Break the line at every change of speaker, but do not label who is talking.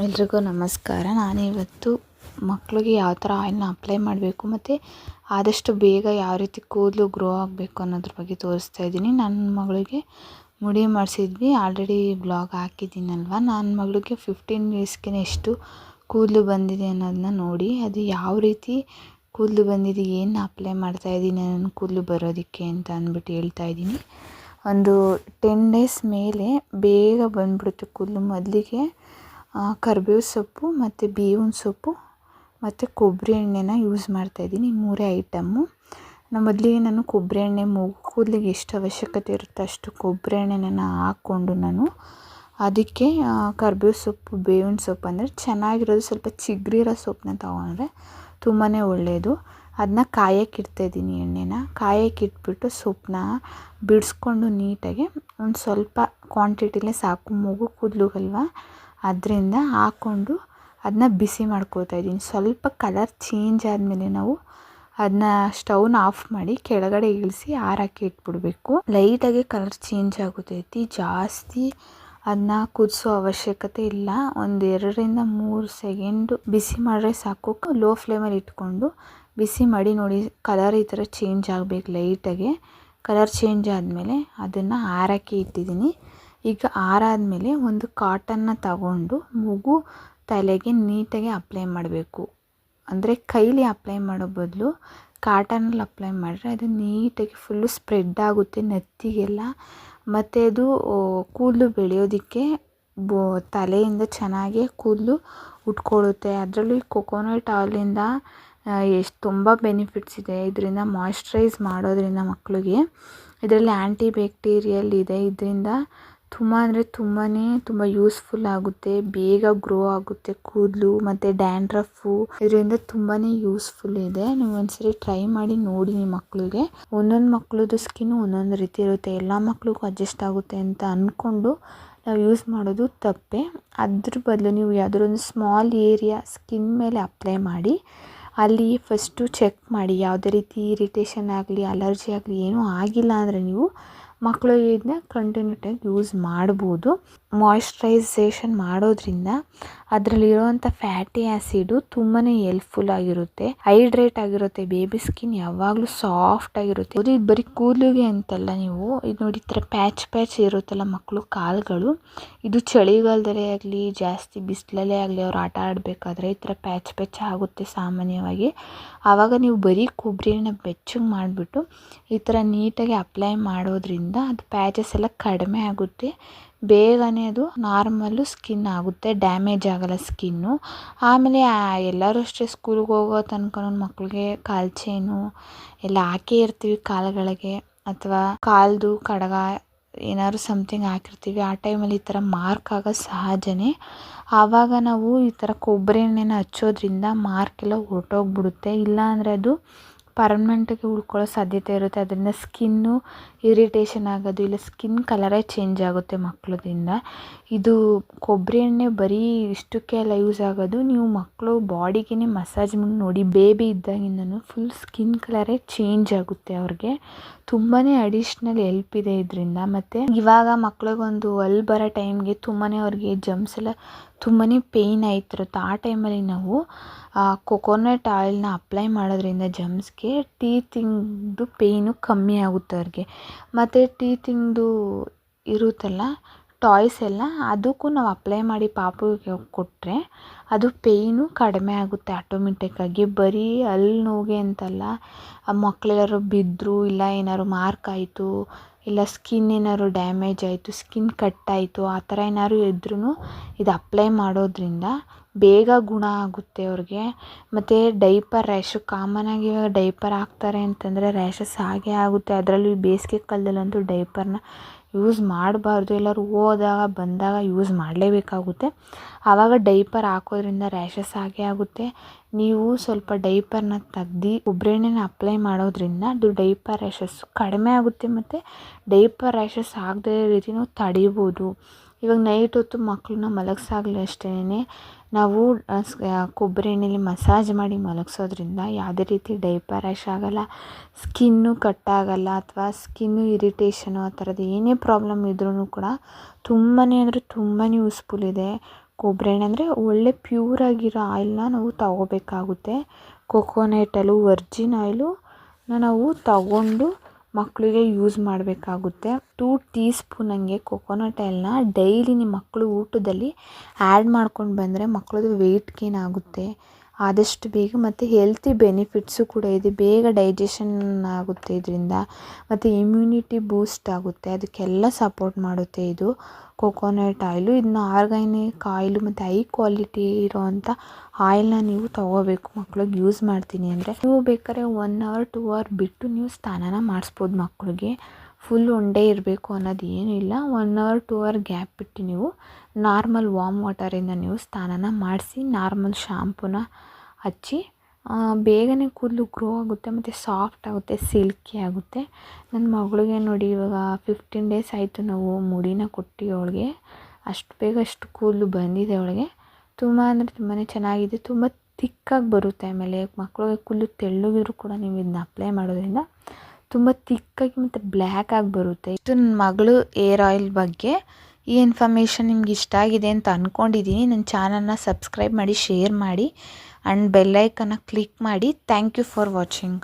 ಎಲ್ರಿಗೂ ನಮಸ್ಕಾರ. ನಾನಿವತ್ತು ಮಕ್ಕಳಿಗೆ ಯಾವ ಥರ ಆಯಿಲ್ನ ಅಪ್ಲೈ ಮಾಡಬೇಕು ಮತ್ತು ಆದಷ್ಟು ಬೇಗ ಯಾವ ರೀತಿ ಕೂದಲು ಗ್ರೋ ಆಗಬೇಕು ಅನ್ನೋದ್ರ ಬಗ್ಗೆ ತೋರಿಸ್ತಾ ಇದ್ದೀನಿ. ನನ್ನ ಮಗಳಿಗೆ ಮುಡಿ ಮಾಡಿಸಿದ್ವಿ. ಆಲ್ರೆಡಿ ಬ್ಲಾಗ್ ಹಾಕಿದ್ದೀನಲ್ವ? ನನ್ನ ಮಗಳಿಗೆ ಫಿಫ್ಟೀನ್ ಡೇಸ್ಗೆ ಎಷ್ಟು ಕೂದಲು ಬಂದಿದೆ ಅನ್ನೋದನ್ನ ನೋಡಿ. ಅದು ಯಾವ ರೀತಿ ಕೂದಲು ಬಂದಿದೆ, ಏನು ಅಪ್ಲೈ ಮಾಡ್ತಾ ಇದ್ದೀನಿ, ನನ್ನ ಕೂದಲು ಬರೋದಕ್ಕೆ ಅಂತ ಅಂದ್ಬಿಟ್ಟು ಹೇಳ್ತಾ ಇದ್ದೀನಿ. ಒಂದು ಟೆನ್ ಡೇಸ್ ಮೇಲೆ ಬೇಗ ಬಂದ್ಬಿಡುತ್ತೆ ಕೂದಲು. ಮೊದಲಿಗೆ ಕರಿಬೇವು ಸೊಪ್ಪು ಮತ್ತು ಬೇವಿನ ಸೊಪ್ಪು ಮತ್ತು ಕೊಬ್ಬರಿ ಎಣ್ಣೆನ ಯೂಸ್ ಮಾಡ್ತಾಯಿದ್ದೀನಿ ಮೂರೇ ಐಟಮ್ಮು ನಾನು ಮೊದಲಿಗೆ ನಾನು ಕೊಬ್ಬರಿ ಎಣ್ಣೆ ಮೂಗು ಕೂದಲಿಗೆ ಎಷ್ಟು ಅವಶ್ಯಕತೆ ಇರುತ್ತೆ ಅಷ್ಟು ಕೊಬ್ಬರಿ ಎಣ್ಣೆನ ಹಾಕ್ಕೊಂಡು ನಾನು ಅದಕ್ಕೆ ಕರ್ಬೇವು ಸೊಪ್ಪು, ಬೇವಿನ ಸೊಪ್ಪು ಅಂದರೆ ಚೆನ್ನಾಗಿರೋದು ಸ್ವಲ್ಪ ಚಿಗುರಿರೋ ಸೊಪ್ಪನ್ನ ತೊಗೊಂಡ್ರೆ ತುಂಬಾ ಒಳ್ಳೆಯದು ಅದನ್ನ ಕಾಯಕ್ಕೆ ಇಡ್ತಾಯಿದ್ದೀನಿ ಎಣ್ಣೆನ. ಕಾಯಕ್ಕೆ ಇಟ್ಬಿಟ್ಟು ಸೊಪ್ಪನ್ನ ಬಿಡಿಸ್ಕೊಂಡು ನೀಟಾಗಿ ಒಂದು ಸ್ವಲ್ಪ ಕ್ವಾಂಟಿಟಿಲೇ ಸಾಕು. ಮೂಗು ಕೂದಲುಗಲ್ವ? ಅದರಿಂದ ಹಾಕ್ಕೊಂಡು ಅದನ್ನ ಬಿಸಿ ಮಾಡ್ಕೋತಾ ಇದ್ದೀನಿ. ಸ್ವಲ್ಪ ಕಲರ್ ಚೇಂಜ್ ಆದಮೇಲೆ ನಾವು ಅದನ್ನ ಸ್ಟವ್ನ ಆಫ್ ಮಾಡಿ ಕೆಳಗಡೆ ಇಳಿಸಿ ಆರಕ್ಕೆ ಇಟ್ಬಿಡಬೇಕು. ಲೈಟಾಗಿ ಕಲರ್ ಚೇಂಜ್ ಆಗುತ್ತೈತಿ ಜಾಸ್ತಿ ಅದನ್ನ ಕುದಿಸೋ ಅವಶ್ಯಕತೆ ಇಲ್ಲ. ಒಂದು ಎರಡರಿಂದ ಮೂರು ಸೆಕೆಂಡು ಬಿಸಿ ಮಾಡಿದ್ರೆ ಸಾಕು. ಲೋ ಫ್ಲೇಮಲ್ಲಿ ಇಟ್ಕೊಂಡು ಬಿಸಿ ಮಾಡಿ ನೋಡಿ ಕಲರ್ ಈ ಥರ ಚೇಂಜ್ ಆಗಬೇಕು ಲೈಟಾಗಿ ಕಲರ್ ಚೇಂಜ್ ಆದಮೇಲೆ ಅದನ್ನು ಆರಕ್ಕೆ ಇಟ್ಟಿದ್ದೀನಿ. ಈಗ ಆರಾದಮೇಲೆ ಒಂದು ಕಾಟನ್ನ ತಗೊಂಡು ಮಗು ತಲೆಗೆ ನೀಟಾಗಿ ಅಪ್ಲೈ ಮಾಡಬೇಕು. ಅಂದರೆ ಕೈಲಿ ಅಪ್ಲೈ ಮಾಡೋ ಬದಲು ಕಾಟನಲ್ಲಿ ಅಪ್ಲೈ ಮಾಡಿದ್ರೆ ಅದು ನೀಟಾಗಿ ಫುಲ್ಲು ಸ್ಪ್ರೆಡ್ ಆಗುತ್ತೆ ನೆತ್ತಿಗೆಲ್ಲ. ಮತ್ತು ಅದು ಕೂದಲು ಬೆಳೆಯೋದಕ್ಕೆ ಬೋ, ತಲೆಯಿಂದ ಚೆನ್ನಾಗಿ ಕೂದಲು ಉಟ್ಕೊಳ್ಳುತ್ತೆ. ಅದರಲ್ಲೂ ಈ ಕೊಕೊನಟ್ ಆಯಿಲಿಂದ ಎಷ್ಟು ತುಂಬ ಬೆನಿಫಿಟ್ಸ್ ಇದೆ ಇದರಿಂದ ಮಾಯ್ಶ್ಚರೈಸ್ ಮಾಡೋದರಿಂದ ಮಕ್ಕಳಿಗೆ ಇದರಲ್ಲಿ ಆ್ಯಂಟಿ ಬ್ಯಾಕ್ಟೀರಿಯಲ್ ಇದೆ ಇದರಿಂದ ತುಂಬ ಅಂದರೆ ತುಂಬಾ ತುಂಬ ಯೂಸ್ಫುಲ್ ಆಗುತ್ತೆ. ಬೇಗ ಗ್ರೋ ಆಗುತ್ತೆ ಕೂದಲು, ಮತ್ತು ಡ್ಯಾಂಡ್ರಫು ಇದರಿಂದ ತುಂಬಾ ಯೂಸ್ಫುಲ್ ಇದೆ. ನೀವು ಒಂದ್ಸರಿ ಟ್ರೈ ಮಾಡಿ ನೋಡಿ ನಿಮ್ಮ ಮಕ್ಕಳಿಗೆ ಒಂದೊಂದು ಮಕ್ಕಳದ್ದು ಸ್ಕಿನ್ನು ಒಂದೊಂದು ರೀತಿ ಇರುತ್ತೆ. ಎಲ್ಲ ಮಕ್ಳಿಗೂ ಅಡ್ಜಸ್ಟ್ ಆಗುತ್ತೆ ಅಂತ ಅಂದ್ಕೊಂಡು ನಾವು ಯೂಸ್ ಮಾಡೋದು ತಪ್ಪೆ. ಅದ್ರ ಬದಲು ನೀವು ಯಾವುದಾದ್ರು ಒಂದು ಸ್ಮಾಲ್ ಏರಿಯಾ ಸ್ಕಿನ್ ಮೇಲೆ ಅಪ್ಲೈ ಮಾಡಿ. ಅಲ್ಲಿ ಫಸ್ಟು ಚೆಕ್ ಮಾಡಿ. ಯಾವುದೇ ರೀತಿ ಇರಿಟೇಷನ್ ಆಗಲಿ ಅಲರ್ಜಿ ಆಗಲಿ ಏನೂ ಆಗಿಲ್ಲ ಅಂದರೆ ನೀವು ಮಕ್ಕಳು ಇದನ್ನ ಕಂಟಿನ್ಯೂಟಾಗಿ ಯೂಸ್ ಮಾಡ್ಬೋದು. ಮಾಯ್ಶ್ಚರೈಸೇಷನ್ ಮಾಡೋದ್ರಿಂದ ಅದರಲ್ಲಿರುವಂಥ ಫ್ಯಾಟಿ ಆ್ಯಸಿಡು ತುಂಬಾ ಹೆಲ್ಪ್ಫುಲ್ ಆಗಿರುತ್ತೆ. ಹೈಡ್ರೇಟ್ ಆಗಿರುತ್ತೆ. ಬೇಬಿ ಸ್ಕಿನ್ ಯಾವಾಗಲೂ ಸಾಫ್ಟ್ ಆಗಿರುತ್ತೆ. ಅದು ಇದು ಬರೀ ಕೂದಲಿಗೆ ಅಂತಲ್ಲ ನೀವು. ಇದು ನೋಡಿ, ಈ ಥರ ಪ್ಯಾಚ್ ಪ್ಯಾಚ್ ಇರುತ್ತಲ್ಲ ಮಕ್ಕಳು ಕಾಲುಗಳು. ಇದು ಚಳಿಗಾಲದಲ್ಲೇ ಆಗಲಿ, ಜಾಸ್ತಿ ಬಿಸಿಲಲ್ಲೇ ಆಗಲಿ ಅವ್ರು ಆಟ ಆಡಬೇಕಾದ್ರೆ ಈ ಥರ ಪ್ಯಾಚ್ ಪ್ಯಾಚ್ ಆಗುತ್ತೆ ಸಾಮಾನ್ಯವಾಗಿ. ಆವಾಗ ನೀವು ಬರೀ ಕೊಬ್ಬರಿನ ಬೆಚ್ಚಗೆ ಮಾಡಿಬಿಟ್ಟು ಈ ಥರ ನೀಟಾಗಿ ಅಪ್ಲೈ ಮಾಡೋದ್ರಿಂದ ಅದು ಪ್ಯಾಚಸ್ ಎಲ್ಲ ಕಡಿಮೆ ಆಗುತ್ತೆ. ಬೇಗನೆ ಅದು ನಾರ್ಮಲ್ಲು ಸ್ಕಿನ್ ಆಗುತ್ತೆ ಡ್ಯಾಮೇಜ್ ಆಗೋಲ್ಲ ಸ್ಕಿನ್ನು ಆಮೇಲೆ ಎಲ್ಲರೂ ಅಷ್ಟೇ ಸ್ಕೂಲ್ಗೆ ಹೋಗೋ ತನಕ ಮಕ್ಕಳಿಗೆ ಕಾಲು ಚೈನು ಎಲ್ಲ ಹಾಕೇ ಇರ್ತೀವಿ ಕಾಲುಗಳಿಗೆ. ಅಥವಾ ಕಾಲ್ದು ಕಡಗ ಏನಾದ್ರು ಸಮಥಿಂಗ್ ಹಾಕಿರ್ತೀವಿ. ಆ ಟೈಮಲ್ಲಿ ಈ ಥರ ಮಾರ್ಕ್ ಆಗೋದು ಸಹಜನೇ. ಆವಾಗ ನಾವು ಈ ಥರ ಕೊಬ್ಬರಿ ಎಣ್ಣೆನ ಹಚ್ಚೋದ್ರಿಂದ ಮಾರ್ಕ್ ಎಲ್ಲ ಹೊರ್ಟೋಗ್ಬಿಡುತ್ತೆ. ಇಲ್ಲ ಅಂದರೆ ಅದು ಪರ್ಮನೆಂಟಾಗಿ ಉಳ್ಕೊಳ್ಳೋ ಸಾಧ್ಯತೆ ಇರುತ್ತೆ. ಅದರಿಂದ ಸ್ಕಿನ್ನು ಇರಿಟೇಷನ್ ಆಗೋದು ಇಲ್ಲ, ಸ್ಕಿನ್ ಕಲರೇ ಚೇಂಜ್ ಆಗುತ್ತೆ ಮಕ್ಕಳದಿಂದ ಇದು ಕೊಬ್ಬರಿ ಎಣ್ಣೆ ಬರೀ ಇಷ್ಟಕ್ಕೆ ಎಲ್ಲ ಯೂಸ್ ಆಗೋದು. ನೀವು ಮಕ್ಕಳು ಬಾಡಿಗೇ ಮಸಾಜ್ ಮಾಡಿ ನೋಡಿ, ಬೇಬಿ ಇದ್ದಾಗಿಂದನು ಫುಲ್ ಸ್ಕಿನ್ ಕಲರೇ ಚೇಂಜ್ ಆಗುತ್ತೆ ಅವ್ರಿಗೆ. ತುಂಬಾ ಅಡಿಷ್ನಲ್ ಎಲ್ಪ್ ಇದೆ ಇದರಿಂದ. ಮತ್ತು ಇವಾಗ ಮಕ್ಳಿಗೊಂದು ಅಲ್ಲಿ ಬರೋ ಟೈಮ್ಗೆ ತುಂಬಾ ಅವ್ರಿಗೆ ಜಮ್ಸ್ ಎಲ್ಲ ತುಂಬಾ ಪೇಯ್ನ್ ಆಯ್ತಿರುತ್ತೆ. ಆ ಟೈಮಲ್ಲಿ ನಾವು ಕೊಕೊನಟ್ ಆಯಿಲ್ನ ಅಪ್ಲೈ ಮಾಡೋದ್ರಿಂದ ಜಮ್ಸ್ಗೆ ಟೀತಿಂಗ್ದು ಪೇಯ್ನು ಕಮ್ಮಿ ಆಗುತ್ತೆ ಅವ್ರಿಗೆ. ಮತ್ತು ಟೀತಿಂಗ್ದು ಇರುತ್ತಲ್ಲ, ಟಾಯ್ಸ್ ಎಲ್ಲ, ಅದಕ್ಕೂ ನಾವು ಅಪ್ಲೈ ಮಾಡಿ ಪಾಪುಗೆ ಕೊಟ್ಟರೆ ಅದು ಪೇಯ್ನು ಕಡಿಮೆ ಆಗುತ್ತೆ ಆಟೋಮೆಟಿಕ್ಕಾಗಿ ಬರೀ ಅಲ್ಲಿ ನೋವಿಗೆ ಅಂತಲ್ಲ ಮಕ್ಳೆಲ್ಲಾದ್ರು ಬಿದ್ದರು ಇಲ್ಲ ಏನಾದ್ರು ಮಾರ್ಕ್ ಆಯಿತು, ಇಲ್ಲ ಸ್ಕಿನ್ ಏನಾದ್ರು ಡ್ಯಾಮೇಜ್ ಆಯಿತು, ಸ್ಕಿನ್ ಕಟ್ಟಾಯಿತು ಆ ಥರ ಏನಾದ್ರು ಇದ್ರೂ ಇದು ಅಪ್ಲೈ ಮಾಡೋದ್ರಿಂದ ಬೇಗ ಗುಣ ಆಗುತ್ತೆ ಅವ್ರಿಗೆ. ಮತ್ತು ಡೈಪರ್ ರ್ಯಾಶು ಕಾಮನಾಗಿ ಇವಾಗ ಡೈಪರ್ ಹಾಕ್ತಾರೆ ಅಂತಂದರೆ ರ್ಯಾಷಸ್ ಆಗೇ ಆಗುತ್ತೆ. ಅದರಲ್ಲೂ ಈ ಬೇಸಿಗೆ ಕಾಲದಲ್ಲಂತೂ ಡೈಪರ್ನ ಯೂಸ್ ಮಾಡಬಾರ್ದು. ಎಲ್ಲರೂ ಹೋದಾಗ, ಬಂದಾಗ ಯೂಸ್ ಮಾಡಲೇಬೇಕಾಗುತ್ತೆ. ಆವಾಗ ಡೈಪರ್ ಹಾಕೋದ್ರಿಂದ ರ್ಯಾಷಸ್ ಆಗೇ ಆಗುತ್ತೆ. ನೀವು ಸ್ವಲ್ಪ ಡೈಪರ್ನ ತೆಗ್ದು ಕೊಬ್ಬರಿ ಎಣ್ಣೆನ ಅಪ್ಲೈ ಮಾಡೋದ್ರಿಂದ ಅದು ಡೈಪರ್ ರ್ಯಾಷಸ್ಸು ಕಡಿಮೆ ಆಗುತ್ತೆ ಮತ್ತು ಡೈಪರ್ ರ್ಯಾಷಸ್ ಆಗದೇ ರೀತಿ ನಾವು ತಡಿಬೋದು. ಇವಾಗ ನೈಟ್ ಹೊತ್ತು ಮಕ್ಕಳನ್ನ ಮಲಗಿಸಾಗಲಿ ಅಷ್ಟೇ ನಾವು ಕೊಬ್ಬರಿ ಎಣ್ಣೆಲಿ ಮಸಾಜ್ ಮಾಡಿ ಮಲಗಿಸೋದ್ರಿಂದ ಯಾವುದೇ ರೀತಿ ಡೈಪರ್ ರ್ಯಾಷ್ ಆಗೋಲ್ಲ, ಸ್ಕಿನ್ನು ಕಟ್ಟಾಗಲ್ಲ ಅಥವಾ ಸ್ಕಿನ್ನು ಇರಿಟೇಷನು ಆ ಥರದ್ದು ಏನೇ ಪ್ರಾಬ್ಲಮ್ ಇದ್ರೂ ಕೂಡ ತುಂಬಾ ಅಂದರೆ ತುಂಬಾ ಯೂಸ್ಫುಲ್ ಇದೆ. ಕೊಬ್ಬರಿ ಎಣ್ಣೆ ಅಂದರೆ ಒಳ್ಳೆ ಪ್ಯೂರ್ ಆಗಿರೋ ಆಯಿಲ್ನ ನಾವು ತಗೋಬೇಕಾಗುತ್ತೆ. ಕೊಕೊನೆಟಲ್ಲು ವರ್ಜಿನ್ ಆಯಿಲು ನಾವು ತಗೊಂಡು ಮಕ್ಕಳಿಗೆ ಯೂಸ್ ಮಾಡಬೇಕಾಗುತ್ತೆ. ಟೂ ಟೀ ಸ್ಪೂನ್ ಹಂಗೆ ಕೊಕೊನಟ್ ಆಯಿಲ್ನ ಡೈಲಿ ನಿಮ್ಮ ಮಕ್ಕಳು ಊಟದಲ್ಲಿ ಆ್ಯಡ್ ಮಾಡ್ಕೊಂಡು ಬಂದರೆ ಮಕ್ಕಳದು ವೆಯ್ಟ್ ಗೇನ್ ಆಗುತ್ತೆ. ಆದಷ್ಟು ಬೇಗ ಮತ್ತು ಹೆಲ್ತಿ ಬೆನಿಫಿಟ್ಸು ಕೂಡ ಇದೆ. ಬೇಗ ಡೈಜೆಷನ್ ಆಗುತ್ತೆ ಇದರಿಂದ. ಮತ್ತು ಇಮ್ಯುನಿಟಿ ಬೂಸ್ಟ್ ಆಗುತ್ತೆ. ಅದಕ್ಕೆಲ್ಲ ಸಪೋರ್ಟ್ ಮಾಡುತ್ತೆ ಇದು. ಕೊಕೊನಟ್ ಆಯಿಲು ಇದನ್ನ ಆರ್ಗ್ಯಾನಿಕ್ ಆಯಿಲು ಮತ್ತು ಹೈ ಕ್ವಾಲಿಟಿ ಇರೋವಂಥ ಆಯಿಲ್ನ ನೀವು ತೊಗೋಬೇಕು. ಮಕ್ಳಿಗೆ ಯೂಸ್ ಮಾಡ್ತೀನಿ ಅಂದರೆ. ನೀವು ಬೇಕಾದ್ರೆ ಒನ್ ಅವರ್ ಟೂ ಅವರ್ ಬಿಟ್ಟು ನೀವು ಸ್ನಾನನ ಮಾಡಿಸ್ಬೋದು ಮಕ್ಕಳಿಗೆ ಫುಲ್ ಒನ್ ಡೇ ಇರಬೇಕು ಅನ್ನೋದು ಏನೂ ಇಲ್ಲ one hour two hour gap ಬಿಟ್ಟು ನೀವು ನಾರ್ಮಲ್ ವಾಮ್ ವಾಟರಿಂದ ನೀವು ಸ್ನಾನನ ಮಾಡಿಸಿ ನಾರ್ಮಲ್ ಶಾಂಪೂನ ಹಚ್ಚಿ ಬೇಗನೆ ಕೂದಲು ಗ್ರೋ ಆಗುತ್ತೆ, ಮತ್ತು ಸಾಫ್ಟ್ ಆಗುತ್ತೆ ಸಿಲ್ಕಿ ಆಗುತ್ತೆ. ನನ್ನ ಮಗಳಿಗೆ ನೋಡಿ, ಇವಾಗ ಫಿಫ್ಟೀನ್ ಡೇಸ್ ಆಯಿತು ನಾವು ಮುಡಿನ ಕೊಟ್ಟು ಅವಳಿಗೆ. ಅಷ್ಟು ಬೇಗ ಅಷ್ಟು ಕೂದಲು ಬಂದಿದೆ ಅವಳಿಗೆ. ತುಂಬ ಅಂದರೆ ತುಂಬಾ ಚೆನ್ನಾಗಿದೆ. ತುಂಬ ತಿಕ್ಕಾಗಿ ಬರುತ್ತೆ ಆಮೇಲೆ ಮಕ್ಕಳಿಗೆ ಕೂದಲು ತೆಳ್ಳಗಿದ್ರು ಕೂಡ ನೀವು ಇದನ್ನ ಅಪ್ಲೈ ಮಾಡೋದ್ರಿಂದ. ತುಂಬ ತಿಕ್ಕಾಗಿ ಮತ್ತು ಬ್ಲ್ಯಾಕ್ ಆಗಿ ಬರುತ್ತೆ. ಇಷ್ಟು ನನ್ನ ಮಗಳು ಏರ್ ಆಯಿಲ್ ಬಗ್ಗೆ ಈ ಇನ್ಫಾರ್ಮೇಷನ್ ನಿಮ್ಗೆ ಇಷ್ಟ ಆಗಿದೆ ಅಂತ ಅಂದ್ಕೊಂಡಿದ್ದೀನಿ ನನ್ನ ಚಾನಲ್ನ ಸಬ್ಸ್ಕ್ರೈಬ್ ಮಾಡಿ, ಶೇರ್ ಮಾಡಿ ಆ್ಯಂಡ್ ಬೆಲ್ಲೈಕನ್ನ ಕ್ಲಿಕ್ ಮಾಡಿ. Thank you for watching.